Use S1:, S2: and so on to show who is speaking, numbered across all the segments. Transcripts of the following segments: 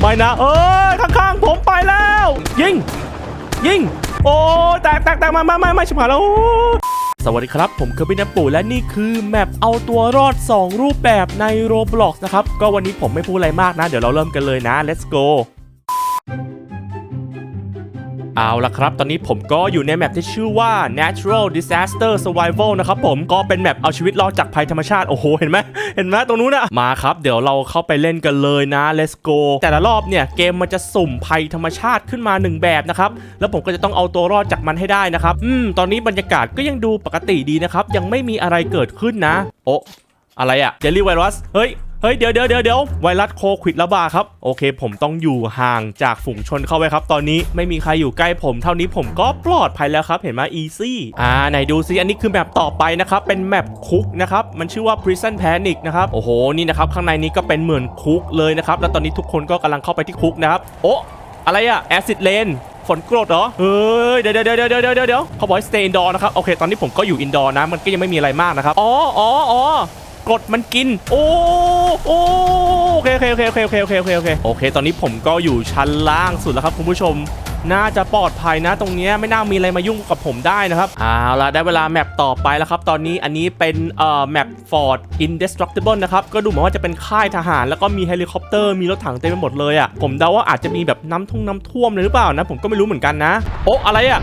S1: ไม่นะ เอ้ยข้างๆผมไปแล้ว ยิง ยิง โอ้แตกแตกแตกมาไม่ไม่ไม่ชิบหายแล้วสวัสดีครับ ผมคือพี่น้ำปูและนี่คือแมปเอาตัวรอด 2 รูปแบบใน Roblox นะครับ ก็วันนี้ผมไม่พูดอะไรมากนะ เดี๋ยวเราเริ่มกันเลยนะ let's go เอาละครับ ตอนนี้ผมก็อยู่ในแมปที่ชื่อว่า Natural Disaster Survival นะครับผมก็เป็นแมปเอาชีวิตรอดจากภัยธรรมชาติ โอ้โห เห็นไหมเห็นไหมตรงนู้นอะมาครับ เดี๋ยวเราเข้าไปเล่นกันเลยนะ let's go แต่ละรอบเนี่ย เกมมันจะสุ่มภัยธรรมชาติขึ้นมาหนึ่งแบบนะครับ แล้วผมก็จะต้องเอาตัวรอดจากมันให้ได้นะครับ อืม ตอนนี้บรรยากาศก็ยังดูปกติดีนะครับ ยังไม่มีอะไรเกิดขึ้นนะ โอ้อะไรอะเจลลี่ไวรัส เฮ้ย เฮ้ยเดี๋ยวเดี๋ยวเดี๋ยวเดี๋ยวไวรัสโควิดระบาดครับ โอเค ผมต้องอยู่ห่างจากฝูงชนเข้าไว้ครับ ตอนนี้ไม่มีใครอยู่ใกล้ผมเท่านี้ผมก็ปลอดภัยแล้วครับ เห็นไหม easy อ่าไหนดูซิอันนี้คือแมปต่อไปนะครับ เป็นแมปคุกนะครับ มันชื่อว่า prison panic นะครับ โอ้โห นี่นะครับ ข้างในนี้ก็เป็นเหมือนคุกเลยนะครับ แล้วตอนนี้ทุกคนก็กำลังเข้าไปที่คุกนะครับโอ้อะไรอะ acid rain ฝนกรดเหรอ เฮ้ยเดี๋ยวเดี๋ยวเดี๋ยวเดี๋ยวเดี๋ยวเดี๋ยวเดี๋ยวเขาบอกให้ stay indoor นะครับ โอเค ตอนนี้ผมก็อยู่ indoor นะ มันก็ยังไม่มีอะไรมากนะครับ อ๋ออ๋ออ๋อ กดมันกิน โอ้โอเคโอเคโอเคโอเคโอเคโอเคโอเคโอเคโอเค ตอนนี้ผมก็อยู่ชั้นล่างสุดแล้วครับคุณผู้ชมน่าจะปลอดภัยนะตรงนี้ไม่น่ามีอะไรมายุ่งกับผมได้นะครับเอาละได้เวลาแมปต่อไปแล้วครับ ตอนนี้อันนี้เป็นเอ่อแมป Ford Indestructible นะครับ ก็ดูเหมือนว่าจะเป็นค่ายทหาร แล้วก็มีเฮลิคอปเตอร์มีรถถังเต็มไปหมดเลยอะ่ะผมเดาว่าอาจจะมีแบบน้ำทุ่งน้ำท่วมเลยหรือเปล่านะ ผมก็ไม่รู้เหมือนกันนะ โอ้อะไรอะ่ะ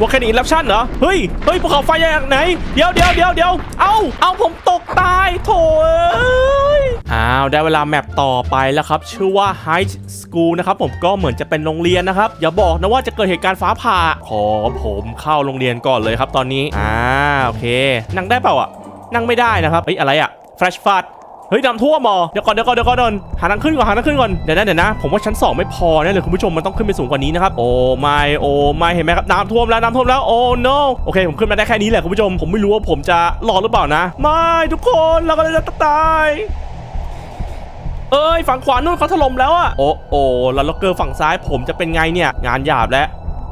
S1: วอลแคนอินลับชั่นเหรอ เฮ้ย เฮ้ยภูเขาไฟจากไหน เดี๋ยวเดี๋ยวเดี๋ยวเดี๋ยวเอาเอาผม ตายโถเอ้ยอ้าวได้เวลาแมปต่อไปแล้วครับ ชื่อว่า High School นะครับผมก็เหมือนจะเป็นโรงเรียนนะครับ อย่าบอกนะว่าจะเกิดเหตุการณ์ฟ้าผ่า ขอผมเข้าโรงเรียนก่อนเลยครับตอนนี้ อ่าโอเค นั่งได้เปล่าอะ นั่งไม่ได้นะครับเอ้ยอะไรอะ Flash f a s t เฮ้ยน้ำท่วมเหรอเดี๋ยวก่อนเดี๋ยวก่อนเดี๋ยวก่อนเดี๋ยวก่อนหาทางขึ้นก่อนหาทางขึ้นก่อนเดี๋ยวนะเดี๋ยวนะ ผมว่าชั้น2ไม่พอแน่เลยคุณผู้ชมมันต้องขึ้นไปสูงกว่านี้นะครับโอ้ไม่โอ้ไม่เห็นไหมครับน้ำท่วมแล้วน้ำท่วมแล้วโอ้ no โอเค ผมขึ้นมาได้แค่นี้แหละคุณผู้ชม ผมไม่รู้ว่าผมจะรอดหรือเปล่านะ ไม่ทุกคนเรากำลังจะตายเอ้ยฝั่งขวานู่นเขาถล่มแล้วอะโอ้โอ้แล้วล็อกเกอร์ฝั่งซ้ายผมจะเป็นไงเนี่ยงานหยาบแล้ว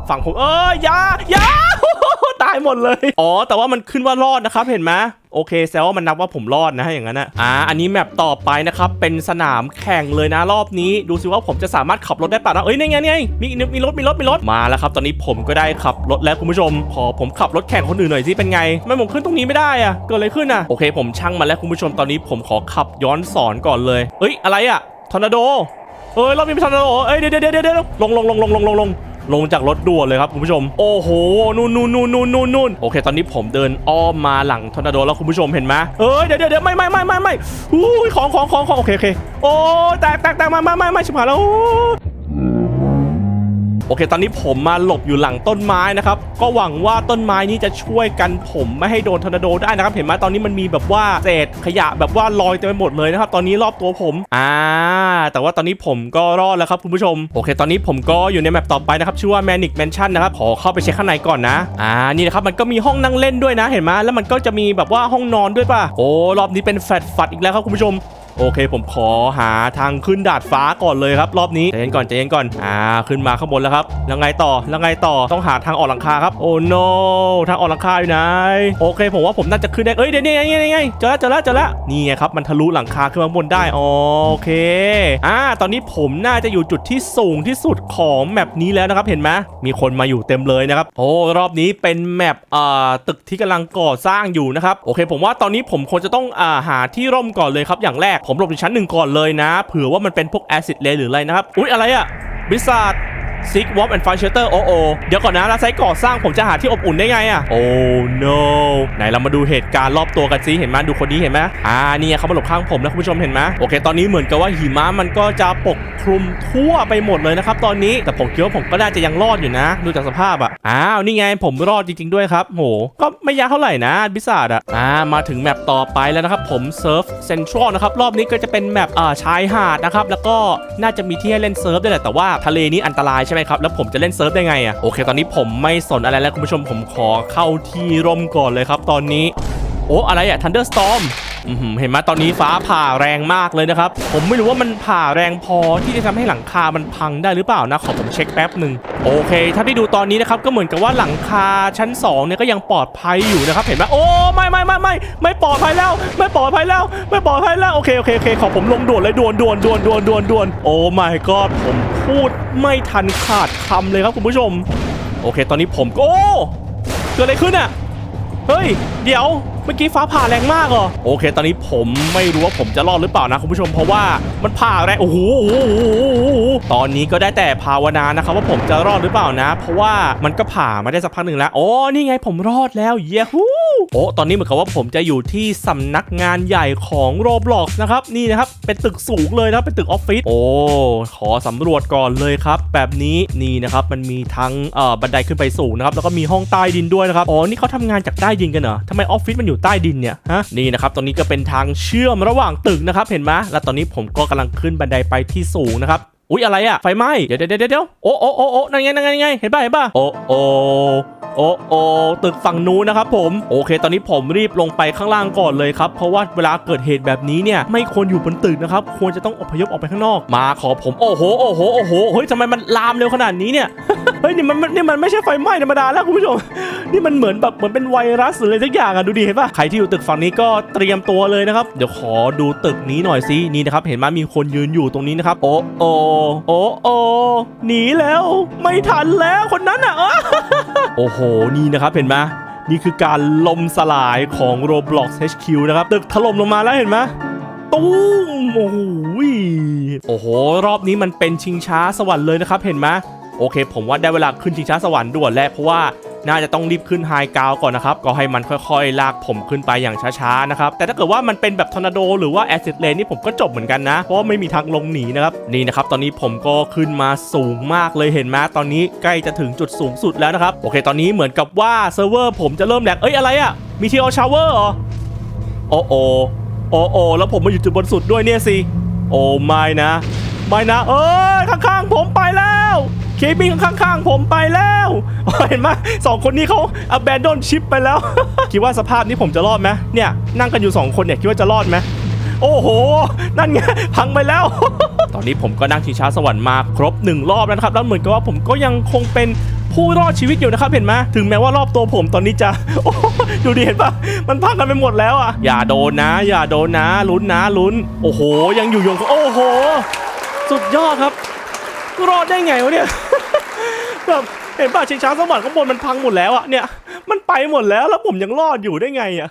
S1: ฝั่งผมเอ้ยอยาอยาตายหมดเลย อ๋อ แต่ว่ามันขึ้นว่ารอดนะครับ เห็นไหมโอเคแซวว่ามันนับว่าผมรอดนะอย่างนั้นนะอ่าอันนี้แมปต่อไปนะครับ เป็นสนามแข่งเลยนะรอบนี้ ดูสิว่าผมจะสามารถขับรถได้ป่ะนะเอ้ยนี่ไงนี่ไงมีมีรถมีรถมีรถมาแล้วครับ ตอนนี้ผมก็ได้ขับรถแล้วคุณผู้ชม ขอผมขับรถแข่งคนอื่นหน่อยสิเป็นไงทำไมผมขึ้นตรงนี้ไม่ได้อะเกิดอะไรขึ้นอะโอเค ผมช่างมาแล้วคุณผู้ชมตอนนี้ผมขอขับย้อนสอนก่อนเลยเอ้ยอะไรอะทอร์นาโดเฮ้ยรอบนี้เป็นทอร์นาโดเอ้ยเดี๋ยวเดี๋ยวเดี๋ยวเดี๋ยวลงลงลงลงลงลง ลงจากรถด่วนเลยครับคุณผู้ชม โอ้โหนู่นนู่นนู่นนู่นนู่นนู่นโอเค ตอนนี้ผมเดินอ้อมมาหลังทอร์นาโดแล้วคุณผู้ชมเห็นไหมเอ้ยเดี๋ยวเดี๋ยวเดี๋ยวไม่ไม่ไม่ไม่ไม่อู้ของของของของโอเคโอเคโอ้แตกแตกแตกมาไม่ไม่ไม่ชิบหายแล้ว โอเค ตอนนี้ผมมาหลบอยู่หลังต้นไม้นะครับ ก็หวังว่าต้นไม้นี้จะช่วยกันผมไม่ให้โดนทอร์นาโดได้นะครับ เห็นไหมตอนนี้มันมีแบบว่าเศษขยะแบบว่าลอยเต็มไปหมดเลยนะครับ ตอนนี้รอบตัวผม อ่า แต่ว่าตอนนี้ผมก็รอดแล้วครับคุณผู้ชม โอเค ตอนนี้ผมก็อยู่ในแมปต่อไปนะครับ ชื่อว่า Manic Mansion นะครับ ขอเข้าไปเช็คข้างในก่อนนะ อ่า นี่นะครับ มันก็มีห้องนั่งเล่นด้วยนะ เห็นไหมแล้วมันก็จะมีแบบว่าห้องนอนด้วยป่ะ โอ้ รอบนี้เป็นแฟดฟัดอีกแล้วครับคุณผู้ชม โอเค ผมขอหาทางขึ้นดาดฟ้าก่อนเลยครับ รอบนี้ใจเย็นก่อนใจเย็นก่อนอ่าขึ้นมาข้างบนแล้วครับแล้วไงต่อแล้วไงต่อต้องหาทางออกหลังคาครับโอ้ no ทางออกหลังคาอยู่ไหนโอเค ผมว่าผมน่าจะขึ้นได้เอ้ยเดี๋ยวนี่ไงนี่ไงเจอแล้วเจอแล้วเจอแล้วนี่ไงครับมันทะลุหลังคาขึ้นมาบนได้โอเคอ่าตอนนี้ผมน่าจะอยู่จุดที่สูงที่สุดของแมปนี้แล้วนะครับเห็นไหมมีคนมาอยู่เต็มเลยนะครับโอ้รอบนี้เป็นแมปอ่าตึกที่กำลังก่อสร้างอยู่นะครับโอเค ผมว่าตอนนี้ผมควรจะต้องอ่าหาที่ร่มก่อนเลยครับอย่างแรกผมหลบอยู่ชั้นหนึ่งก่อนเลยนะ เผื่อว่ามันเป็นพวกแอซิดเลหรืออะไรนะครับ อุ๊ยอะไรอะบิซาร์ ซิกวอปแอนด์ไฟเชเตอร์โอโอเดี๋ยวก่อนนะแล้วไซต์ก่อสร้างผมจะหาที่อบอุ่นได้ไงอะโอ้ no ไหนเรามาดูเหตุการณ์รอบตัวกันสิเห็นไหมดูคนนี้เห็นไหมอ่านี่ไงเขามาหลบข้างผมนะคุณผู้ชมเห็นไหมโอเค ตอนนี้เหมือนกับว่าหิมะมันก็จะปกคลุมทั่วไปหมดเลยนะครับตอนนี้แต่ผมคิดว่าผมก็น่าจะยังรอดอยู่นะ ดูจากสภาพอะอ้าวนี่ไงผมรอดจริง ๆด้วยครับโหก็ไม่ยากเท่าไหร่นะบิซาดอะอ่ามาถึงแมปต่อไปแล้วนะครับผมเซิร์ฟเซ็นทรัลนะครับรอบนี้ก็จะเป็นแมปอ่าชายหาดนะครับแล้วก็น่าจะมีที่ให้เล่นเซิร์ฟด้วยแหละแต่ว่าทะเลนี้อันตรายใช่ไหมครับ แล้วผมจะเล่นเซิร์ฟได้ไงอะโอเค ตอนนี้ผมไม่สนอะไรแล้วคุณผู้ชมผมขอเข้าที่ร่มก่อนเลยครับ ตอนนี้ โอ้อะไรอะ Thunderstorm อื้อหือเห็นไหมตอนนี้ฟ้าผ่าแรงมากเลยนะครับ ผมไม่รู้ว่ามันผ่าแรงพอที่จะทำให้หลังคามันพังได้หรือเปล่านะขอผมเช็คแป๊บหนึ่งโอเคถ้าที่ดูตอนนี้นะครับก็เหมือนกับว่าหลังคาชั้น2เนี่ยก็ยังปลอดภัยอยู่นะครับเห็นไหมโอ้ไม่ไม่ไม่ไม่ไม่ปลอดภัยแล้ว ไม่ปลอดภัยแล้ว ไม่ปลอดภัยแล้วโอเคโอเคโอเคขอผมลงด่วนเลยด่วนด่วนด่วนด่วนด่วนด่วนโอ้ my god ผมพูดไม่ทันขาดคำเลยครับคุณผู้ชม โอเค ตอนนี้ผมก็โอ้เกิดอะไรขึ้นอะเฮ้ย เดี๋ยว มื่อกี้ฟ้าผ่าแรงมากเหรอโอเค ตอนนี้ผมไม่รู้ว่าผมจะรอดหรือเปล่านะคุณผู้ชมเพราะว่ามันผ่าแรงโอ้โหตอนนี้ก็ได้แต่ภาวนานะครับว่าผมจะรอดหรือเปล่านะ เพราะว่ามันก็ผ่ามาได้สักพักหนึ่งแล้วโอ้นี่ไงผมรอดแล้วเย้ฮู้โอ้ตอนนี้เหมือนกับว่าผมจะอยู่ที่สำนักงานใหญ่ของ Roblox นะครับนี่นะครับเป็นตึกสูงเลยนะครับเป็นตึกออฟฟิศโอ้ขอสำรวจก่อนเลยครับ แบบนี้นี่นะครับมันมีทั้งเอ่อบันไดขึ้นไปสูงนะครับแล้วก็มีห้องใต้ดินด้วยนะครับอ๋อนี่เขาทำงานจากใต้ดินกันเหรอทำไมออฟฟิศมันอยูู่่ใต้ดินเนี่ยฮะนี่นะครับตรงนี้ก็เป็นทางเชื่อมระหว่างตึกนะครับเห็นไหมแล้วตอนนี้ผมก็กำลังขึ้นบันไดไปที่สูงนะครับอุ๊ยอะไรอะไฟไหม้เดี๋ยวเดี๋ยวเดี๋ยวโอ้โอ้โอ้โอ้นั่นไงนั่นไงนั่นไงเห็นป่ะเห็นป่ะโอ้โอ้โอ้โอ้ตึกฝั่งนู้นนะครับผมโอเค ตอนนี้ผมรีบลงไปข้างล่างก่อนเลยครับ เพราะว่าเวลาเกิดเหตุแบบนี้เนี่ยไม่ควรอยู่บนตึกนะครับ ควรจะต้องอพยพออกไปข้างนอก มาขอผมโอ้โหโอ้โหโอ้โหเฮ้ยทำไมมันลามเร็วขนาดนี้เนี่ย ฮ้ยนี่มันนี่มันไม่ใช่ไฟไหม้ธรรมดาแล้วคุณผู้ชม นี่มันเหมือนแบบเหมือนเป็นไวรัสหรืออะไรสักอย่างอะดูดิเห็นปะใครที่อยู่ตึกฝั่งนี้ก็เตรียมตัวเลยนะครับเดี๋ยวขอดูตึกนี้หน่อยสินี่นะครับเห็นไหมมีคนยืนอยู่ตรงนี้นะครับโอ้โอโอ้โอหนีแล้วไม่ทันแล้วคนนั้นอะโอ้โหนี่นะครับเห็นไหมนี่คือการล่มสลายของ Roblox HQ นะครับ ตึกถล่มลงมาแล้วเห็นไหมตุ้มโอ้โหโอ้โห รอบนี้มันเป็นชิงช้าสวรรค์เลยนะครับ เห็นไหม โอเค ผมว่าได้เวลาขึ้นชิงช้าสวรรค์ด่วนแล้วเพราะว่าน่าจะต้องรีบขึ้นไฮกาวก่อนนะครับ ก็ให้มันค่อยๆ ลากผมขึ้นไปอย่างช้าๆ นะครับ แต่ถ้าเกิดว่ามันเป็นแบบทอร์นาโดหรือว่าแอซิดเลนนี่ผมก็จบเหมือนกันนะ เพราะไม่มีทางลงหนีนะครับ นี่นะครับ ตอนนี้ผมก็ขึ้นมาสูงมากเลยเห็นไหมตอนนี้ใกล้จะถึงจุดสูงสุดแล้วนะครับ โอเค ตอนนี้เหมือนกับว่าเซิร์ฟเวอร์ผมจะเริ่มแหลกเอ้ย อะไรอะมีทีออชาวเวอร์เหรอ โอ้โอโอ้โอแล้วผมมาอยู่จุดบนสุดด้วยเนี่ยสิ โอ้ไม่นะ ไม่นะ เอ้ย ข้างๆ ผมไปแล้ว คบินข้างๆ ผมไปแล้วเห็นไหมสองคนนี้เขา abandon ship ไปแล้ว คิดว่าสภาพนี้ผมจะรอดไหมเนี่ยนั่งกันอยู่สองคนเนี่ยคิดว่าจะรอดไหมโอ้โห นั่นไงพังไปแล้ว ตอนนี้ผมก็นั่งชิงช้าสวรรค์มาครบหนึ่งรอบแล้วนะครับ แล้วเหมือนกับว่าผมก็ยังคงเป็นผู้รอดชีวิตอยู่นะครับเห็นไหมถึงแม้ว่ารอบตัวผมตอนนี้จะโอ้ดูดิเห็นปะมันพังกันไปหมดแล้วอะ อย่าโดนนะ อย่าโดนนะลุ้นนะลุ้น โอ้โห ยังอยู่ยงโอ้โห สุดยอดครับ รอดได้ไงวะเนี่ย แบบเห็นป่ะชิงช้าสวรรค์ข้างบนมันพังหมดแล้วอะเนี่ย มันไปหมดแล้วแล้วผมยังรอดอยู่ได้ไงอะ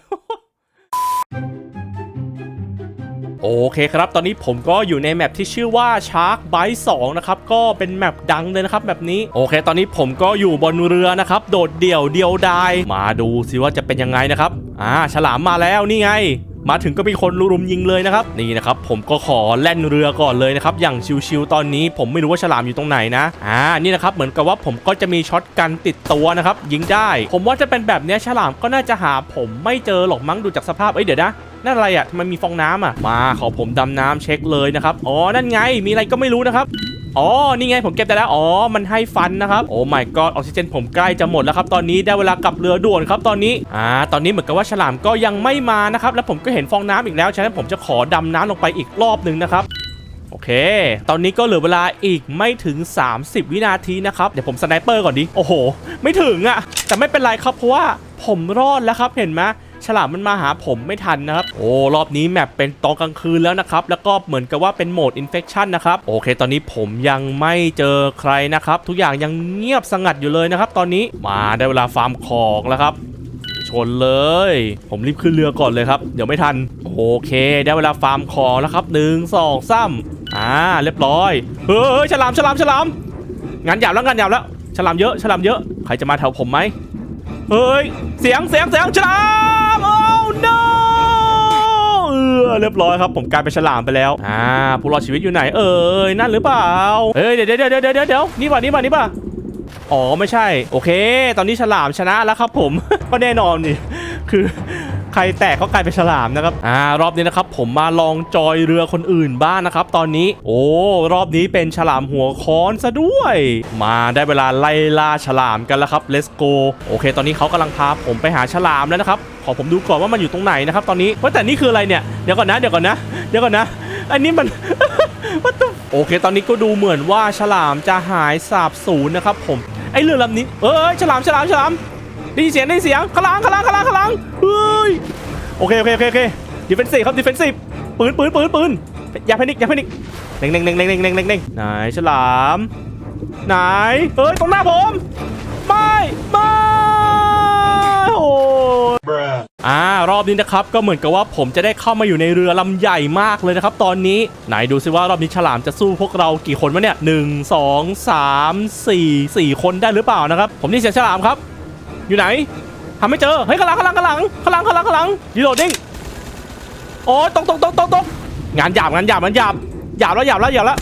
S1: โอเคครับ ตอนนี้ผมก็อยู่ในแมปที่ชื่อว่า Shark Bite 2นะครับ ก็เป็นแมปดังเลยนะครับแบบนี้ โอเค ตอนนี้ผมก็อยู่บนเรือนะครับ โดดเดี่ยวเดียวดาย มาดูสิว่าจะเป็นยังไงนะครับ อ่า ฉลามมาแล้วนี่ไง มาถึงก็มีคนรุมยิงเลยนะครับนี่นะครับผมก็ขอแล่นเรือก่อนเลยนะครับอย่างชิวๆตอนนี้ผมไม่รู้ว่าฉลามอยู่ตรงไหนนะอ่านี่นะครับเหมือนกับว่าผมก็จะมีช็อตกันติดตัวนะครับยิงได้ ผมว่าจะเป็นแบบเนี้ยฉลามก็น่าจะหาผมไม่เจอหรอกมั้งดูจากสภาพเอ้ยเดี๋ยวนะนั่นอะไรอะทำไมมีฟองน้ำอะมาขอผมดำน้ำเช็คเลยนะครับอ๋อนั่นไงมีอะไรก็ไม่รู้นะครับ อ๋อ นี่ไงผมเก็บได้แล้ว อ๋อ มันให้ฟันนะครับ โอ้ my god ออกซิเจนผมใกล้จะหมดแล้วครับ ตอนนี้ได้เวลากลับเรือด่วนครับตอนนี้ อ่า ตอนนี้เหมือนกับว่าฉลามก็ยังไม่มานะครับ แล้วผมก็เห็นฟองน้ำอีกแล้ว ฉะนั้นผมจะขอดำน้ำลงไปอีกรอบหนึ่งนะครับโอเค ตอนนี้ก็เหลือเวลาอีกไม่ถึง 30 วินาทีนะครับ เดี๋ยวผมสไนเปอร์ก่อนดิ โอ้โห ไม่ถึงอะ แต่ไม่เป็นไรครับ เพราะว่าผมรอดแล้วครับ เห็นไหม ฉลามมันมาหาผมไม่ทันนะครับ โอ้รอบนี้แมปเป็นตอนกลางคืนแล้วนะครับ แล้วก็เหมือนกับว่าเป็นโหมด infection นะครับ โอเค ตอนนี้ผมยังไม่เจอใครนะครับ ทุกอย่างยังเงียบสงัดอยู่เลยนะครับ ตอนนี้มาได้เวลาฟาร์มของแล้วครับชนเลย ผมรีบขึ้นเรือก่อนเลยครับ เดี๋ยวไม่ทัน โอเค ได้เวลาฟาร์มของแล้วครับหนึ่งสองสามอ่า เรียบร้อย เฮ้ย ฉลาม ฉลาม ฉลาม งานหยาบแล้วงานหยาบแล้ว ฉลามเยอะ ฉลามเยอะ ใครจะมาแถวผมไหม เฮ้ย เสียง เสียง เสียง ฉลาม no เออเรียบร้อยครับ ผมกลายเป็นฉลามไปแล้ว อ่า ผู้รอดชีวิตอยู่ไหน เอ่ยนั่นหรือเปล่า เฮ้ย เดี๋ยวเดี๋ยวเดี๋ยวเดี๋ยวเดี๋ยวนี่ป่ะนี่ป่ะนี่ป่ะอ๋อ ไม่ใช่ โอเค ตอนนี้ฉลามชนะแล้วครับผม ก็แน่นอนนี่ คือ ครแตกก็กลายเป็นฉลามนะครับอ่ารอบนี้นะครับผมมาลองจอยเรือคนอื่นบ้างนะครับตอนนี้ โอ้รอบนี้เป็นฉลามหัวค้อนซะด้วย มาได้เวลาไล่ล่าฉลามกันแล้วครับ let's go โอเค ตอนนี้เขากำลังพาผมไปหาฉลามแล้วนะครับขอผมดูก่อนว่ามันอยู่ตรงไหนนะครับตอนนี้ว่าแต่นี่คืออะไรเนี่ยเดี๋ยวก่อนนะเดี๋ยวก่อนนะเดี๋ยวก่อนนะ อันนี้มันโอเค ตอนนี้ก็ดูเหมือนว่าฉลามจะหายสาบสูญนะครับผมไอเรือลำนี้เอ้ยฉลามฉลามฉลาม ได้ยินเสียงได้ยินเสียงข้างหลังข้างหลังข้างหลังข้างหลังเฮ้ยโอเคโอเคโอเคโอเคดิเฟนซีฟครับดิเฟนซีฟปืนปืนปืนปืนอย่าแพนิคอย่าแพนิคเน่งเน่งเน่งเน่งเน่งเน่งเน่งเน่งไหนฉลามไหนเฮ้ยตรงหน้าผมไม่ไม่โอ้ยอ่ารอบนี้นะครับก็เหมือนกับว่าผมจะได้เข้ามาอยู่ในเรือลำใหญ่มากเลยนะครับ ตอนนี้ไหนดูซิว่ารอบนี้ฉลามจะสู้พวกเรากี่คนวะเนี่ยหนึ่งสองสามสี่สี่คนได้หรือเปล่านะครับ ผมนี่เสียงฉลามครับ อยู่ไหนหาไม่เจอ เฮ้ยข้างหลังข้างหลังข้างหลังข้างหลังข้างหลังข้างหลังรีโหลดดิ้งโอ้ยตกตกตกตกตกงานหยาบงานหยาบงานหยาบหยาบแล้วหยาบแล้วหยาบแล้ว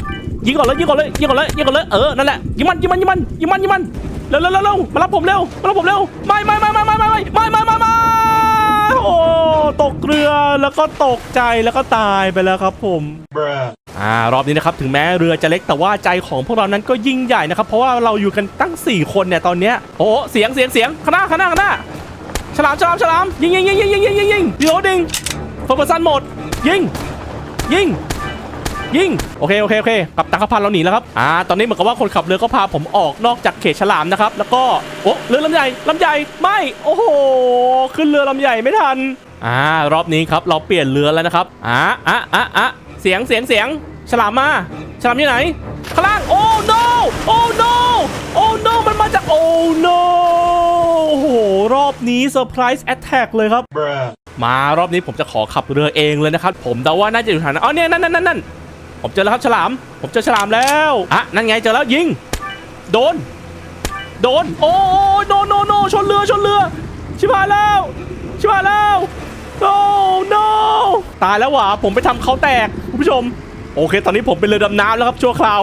S1: ยิงก่อนเลยยิงก่อนเลยยิงก่อนเลยยิงก่อนเลยเออนั่นแหละยิงมันยิงมันยิงมันยิงมันยิงมันเร็วเร็วเร็วเร็วมารับผมเร็วมารับผมเร็วไม่ไม่ไม่ไม่ไม่ไม่ไม่ไม่ไม่ไม่ไม่โอ้ตกเรือแล้วก็ตกใจแล้วก็ตายไปแล้วครับผม อ่ารอบนี้นะครับถึงแม้เรือจะเล็กแต่ว่าใจของพวกเรานั้นก็ยิ่งใหญ่นะครับเพราะว่าเราอยู่กันตั้ง 4 คนเนี่ยตอนเนี้ยโอ้เสียงเสียงเสียงข้างหน้าข้างหน้าข้างหน้าฉลามฉลามฉลามยิงยิงยิงยิงยิงยิงยิงยิงโอดิงโฟกัสซันหมดยิงยิงยิงโอเคโอเคโอเคกับตังคพันเราหนีแล้วครับอ่าตอนนี้เหมือนกับว่าคนขับเรือก็พาผมออกนอกจากเขตฉลามนะครับแล้วก็โอ้เรือลำใหญ่ลำใหญ่ไม่โอ้โหขึ้นเรือลำใหญ่ไม่ทันอ่ารอบนี้ครับเราเปลี่ยนเรือแล้วนะครับอ่าอะอะอะเสียงเสียงเสียงฉลามมาฉลามอยู่ไหนข้างล่างโอ้ no โอ้ no โอ้ no มันมาจากโอ้ no โอ้โหรอบนี้เซอร์ไพรส์แอตแทกเลยครับ มารอบนี้ผมจะขอขับเรือเองเลยนะครับ ผมเดาว่าน่าจะอยู่ทางนั้นอ๋อเนี่ยนั่นนั่นนั่นนั่นผมเจอแล้วครับฉลาม ผมเจอฉลามแล้วอะนั่นไงเจอแล้วยิง โดน โดน โอ้โนโนโนชนเรือชนเรือ ชิบหายแล้ว ชิบหายแล้วโอ้ no ตายแล้วว่ะผมไปทำเขาแตกคุณผู้ชม โอเค ตอนนี้ผมเป็นเรือดำน้ำแล้วครับชั่วคราว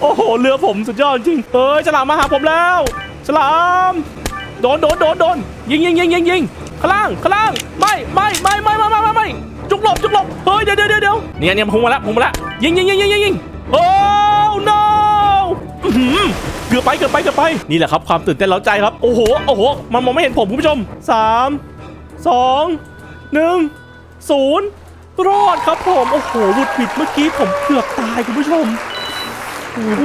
S1: โอ้โหเรือผมสุดยอดจริงเอ้ยฉลามมาหาผมแล้วฉลามโดนโดนโดนโดนยิงยิงยิงยิงยิงข้างล่างข้างล่างไม่ไม่ไม่ไม่ไม่ไม่ไม่จุกหลบจุกหลบเฮ้ยเดี๋ยวเดี๋ยวเดี๋ยวเนี่ยเนี่ยผมมาแล้วผมมาแล้วยิงยิงยิงยิงยิงยิงโอ้ no เกือบไปเกือบไปเกือบไปนี่แหละครับความตื่นเต้นเร้าใจครับโอ้โหโอ้โหมันมองไม่เห็นผมคุณผู้ชมสามสองหนึ่ง ศูนย์รอดครับผม โอ้โหหวุดหวิดเมื่อกี้ผมเกือบตายคุณผู้ชมโอ้โห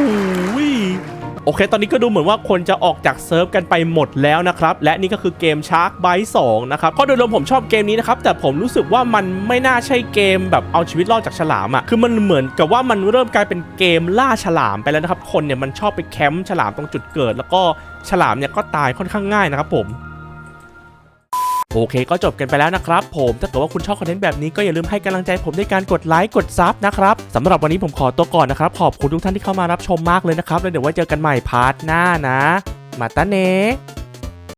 S1: โอเค ตอนนี้ก็ดูเหมือนว่าคนจะออกจากเซิร์ฟกันไปหมดแล้วนะครับ และนี่ก็คือเกม Shark Bite 2นะครับข้อโดยรวมผมชอบเกมนี้นะครับ แต่ผมรู้สึกว่ามันไม่น่าใช่เกมแบบเอาชีวิตรอดจากฉลามอะ่ะ คือมันเหมือนกับว่ามันเริ่มกลายเป็นเกมล่าฉลามไปแล้วนะครับ คนเนี่ยมันชอบไปแคมป์ฉลามตรงจุดเกิด แล้วก็ฉลามเนี่ยก็ตายค่อนข้างง่ายนะครับผม โอเคก็จบกันไปแล้วนะครับผมถ้าเกิดว่าคุณชอบคอนเทนต์แบบนี้ก็อย่าลืมให้กำลังใจผมด้วยการกดไลค์กดซับนะครับสำหรับวันนี้ผมขอตัวก่อนนะครับ ขอบคุณทุกท่านที่เข้ามารับชมมากเลยนะครับ แล้วเดี๋ยวไว้เจอกันใหม่พาร์ทหน้านะ มาตาเนะ